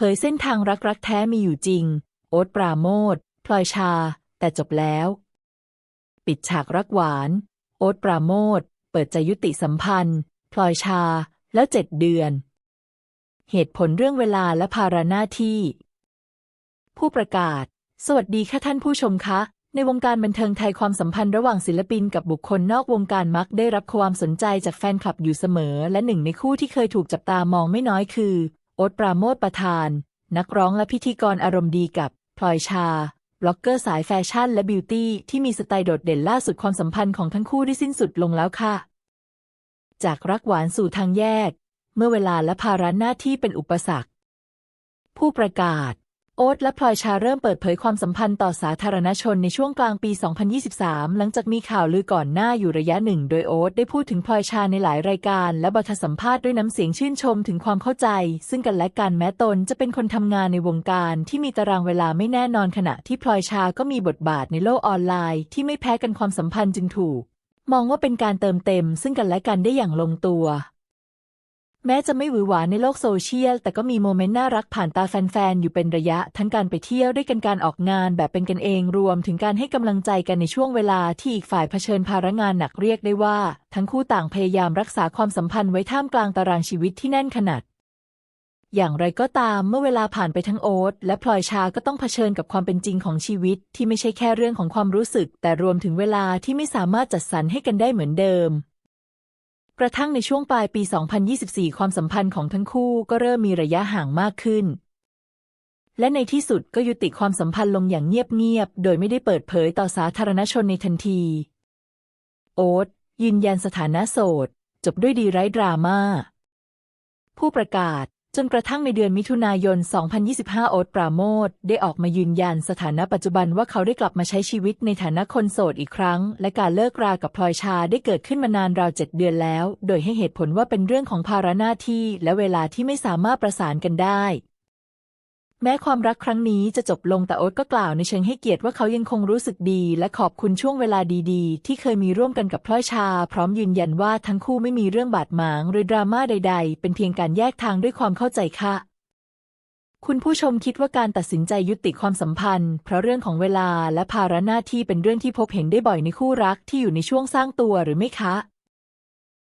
เผยเส้นทางรักรักแท้มีอยู่จริง โอ๊ตปราโมทพลอยชา แต่จบแล้ว ปิดฉากรักหวาน โอ๊ตปราโมทเปิดใจยุติสัมพันธ์ พลอยชา แล้วเจ็ดเดือน เหตุผลเรื่องเวลาและภาระหน้าที่ ผู้ประกาศ สวัสดีค่ะท่านผู้ชมคะในวงการบันเทิงไทยความสัมพันธ์ระหว่างศิลปินกับบุคคลนอกวงการมักได้รับความสนใจจากแฟนคลับอยู่เสมอ และหนึ่งในคู่ที่เคยถูกจับตามองไม่น้อยคือ โอ๊ตปราโมทประธาน นักร้องและพิธีกรอารมณ์ดีกับพลอยชาบล็อกเกอร์สายแฟชั่นและบิวตี้ที่มีสไตล์โดดเด่นล่าสุดความสัมพันธ์ของทั้งคู่ได้สิ้นสุดลงแล้วค่ะ จากรักหวานสู่ทางแยก เมื่อเวลาและภาระหน้าที่เป็นอุปสรรค ผู้ประกาศ โอ๊ตและพลอยชาเริ่มเปิดเผยความสัมพันธ์ต่อสาธารณชนในช่วงกลางปี 2023 หลังจากมีข่าวลือก่อนหน้าอยู่ระยะหนึ่ง โดยโอ๊ตได้พูดถึงพลอยชาในหลายรายการ และบทสัมภาษณ์ด้วยน้ำเสียงชื่นชมถึงความเข้าใจ ซึ่งกันและกันแม้ตนจะเป็นคนทำงานในวงการที่มีตารางเวลาไม่แน่นอนขณะที่พลอยชาก็มีบทบาทในโลกออนไลน์ ที่ไม่แพ้กันความสัมพันธ์จึงถูก มองว่าเป็นการเติมเต็ม ซึ่งกันและกันได้อย่างลงตัว แม้จะไม่หวือหวาในโลกโซเชียล แต่ก็มีโมเมนต์น่ารักผ่านตาแฟนๆ อยู่เป็นระยะ ทั้งการไปเที่ยวด้วยกันการออกงานแบบเป็นกันเองรวมถึงการให้กำลังใจกันในช่วงเวลาที่อีกฝ่ายเผชิญภาระงานหนักเรียกได้ว่า ทั้งคู่ต่างพยายามรักษาความสัมพันธ์ไว้ท่ามกลางตารางชีวิตที่แน่นขนาด อย่างไรก็ตามเมื่อเวลาผ่านไปทั้งโอ๊ตและพลอยชาก็ต้องเผชิญกับความเป็นจริงของชีวิต ที่ไม่ใช่แค่เรื่องของความรู้สึก แต่รวมถึงเวลาที่ไม่สามารถจัดสรรให้กันได้เหมือนเดิม กระทั่งในช่วงปลายปี 2024 ความสัมพันธ์ของทั้งคู่ก็เริ่มมีระยะห่างมากขึ้น และในที่สุดก็ยุติความสัมพันธ์ลงอย่างเงียบๆ โดยไม่ได้เปิดเผยต่อสาธารณชนในทันที โอ๊ตยืนยันสถานะโสด จบด้วยดีไร้ดราม่า ผู้ประกาศ จนกระทั่งในเดือนมิถุนายน 2025 โอ๊ตปราโมทได้ออกมายืนยันสถานะปัจจุบันว่าเขาได้กลับมาใช้ชีวิตในฐานะคนโสดอีกครั้ง และการเลิกรากับพลอยชาได้เกิดขึ้นมานานราวเจ็ดเดือนแล้ว โดยให้เหตุผลว่าเป็นเรื่องของภาระหน้าที่และเวลาที่ไม่สามารถประสานกันได้ แม้ความรักครั้งนี้จะจบลงแต่โอ๊ตก็กล่าวในเชิงให้เกียรติว่าเขายังคงรู้สึกดี และขอบคุณช่วงเวลาดีๆ ที่เคยมีร่วมกันกับพลอยชา พร้อมยืนยันว่าทั้งคู่ไม่มีเรื่องบาดหมาง หรือดราม่าใด ๆ เป็นเพียงการแยกทางด้วยความเข้าใจค่ะ คุณผู้ชมคิดว่าการตัดสินใจยุติความสัมพันธ์ เพราะเรื่องของเวลาและภาระหน้าที่เป็นเรื่องที่พบเห็นได้บ่อยในคู่รักที่อยู่ในช่วงสร้างตัวหรือไม่คะ